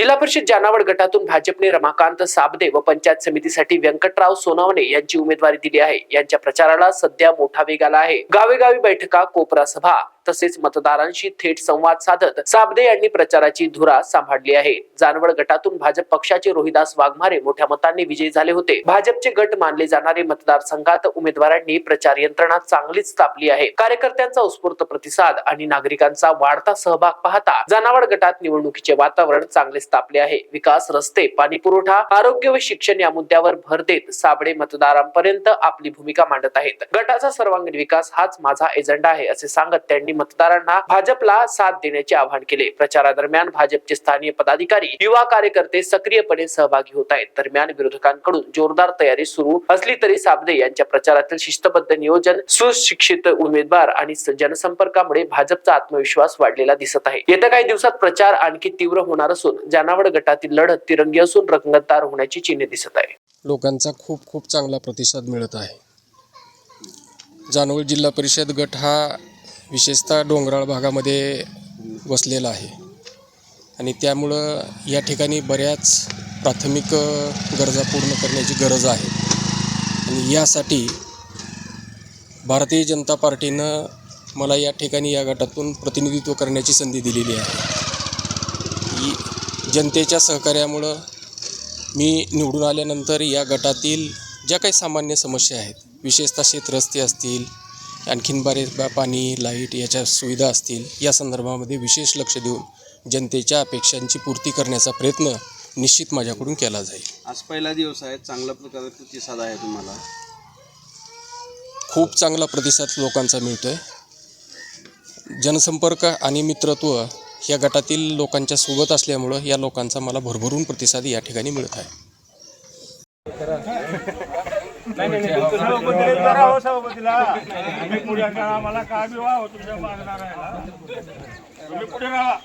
जिल्हा परिषद जानावड गटातून भाजपने रमाकांत साबदे व पंचायत समितीसाठी व्यंकटराव सोनावणे यांची उमेदवारी दिली आहे. यांच्या प्रचाराला सध्या मोठा वेग आला आहे. गावेगावी बैठका कोपरा सभा तसेच मतदारांशी थेट संवाद साधत साबदे यांनी प्रचाराची धुरा सांभाळली आहे. जानवड गटातून भाजप पक्षाचे रोहिदास वाघमारे मोठ्या मतांनी विजयी झाले होते. भाजपचे गट मानले जाणारे मतदारसंघात उमेदवारांनी प्रचार यंत्रणा चांगलीच स्थापली आहे. कार्यकर्त्यांचा उत्स्फूर्त प्रतिसाद आणि नागरिकांचा वाढता सहभाग पाहता जनावड गटात निवडणुकीचे वातावरण चांगलेच तापले आहे. विकास रस्ते पाणी पुरवठा आरोग्य व शिक्षण या मुद्द्यावर भर देत साबळे मतदारांपर्यंत आपली भूमिका मांडत आहेत. गटाचा सर्वांगीण विकास हाच माझा एजेंडा आहे असे सांगत त्यांनी मतदारांना भाजपला साथ देण्याचे आवाहन केले. प्रचारादरम्यान भाजपचे स्थानीय पदाधिकारी युवा कार्यकर्ते सक्रियपणे सहभागी होत आहेत. दरम्यान विरोधकांकडून जोरदार तयारी सुरू असली तरी साबदे यांच्या प्रचारातील शिस्तबद्ध नियोजन सुशिक्षित उमेदवार आणि जनसंपर्कामुळे भाजपचा आत्मविश्वास वाढलेला दिसत आहे. येत्या काही दिवसात प्रचार आणखी तीव्र होणार असून जानावड गटातील लढत तिरंगी असून रंगतदार होण्याची चिन्हे दिसत आहे लोकांचा खूप खूप चांगला प्रतिसाद मिळत आहे. जानवळ जिल्हा परिषद गट हा विशेषतः डोंगराळ भागामध्ये वसलेला आहे. आणि त्यामुळं या ठिकाणी बऱ्याच प्राथमिक गरजा पूर्ण करण्याची गरज आहे. आणि यासाठी भारतीय जनता पार्टीनं मला या ठिकाणी या गटातून प्रतिनिधित्व करण्याची संधी दिलेली आहे. जनतेच्या सहकार्यामुळं मी निवडून आल्यानंतर या गटातील ज्या काही सामान्य समस्या आहेत विशेषतः शेतरस्ते असतील आणखीन बरेच बा पाणी लाइट याच्या सुविधा असतील. या संदर्भामध्ये विशेष लक्ष देऊन जनतेच्या अपेक्षांची पूर्ती करण्याचा प्रयत्न निश्चित माझ्याकडून केला जाईल. आज पहिला दिवस आहे. चांगला प्रकारे प्रतिसाद आहे तुम्हाला. खूप चांगला प्रतिसाद लोकांचा मिळतो आहे जनसंपर्क आणि मित्रत्व या गटातील लोकांच्या सोबत असल्यामुळं या लोकांचा मला भरभरून प्रतिसाद या ठिकाणी मिळत आहे. सभापतीला विचारा हो सभापतीला. तुम्ही पुढे करा मला काय बी व्हा तुमच्या मागणार राहायला तुम्ही पुढे राहा.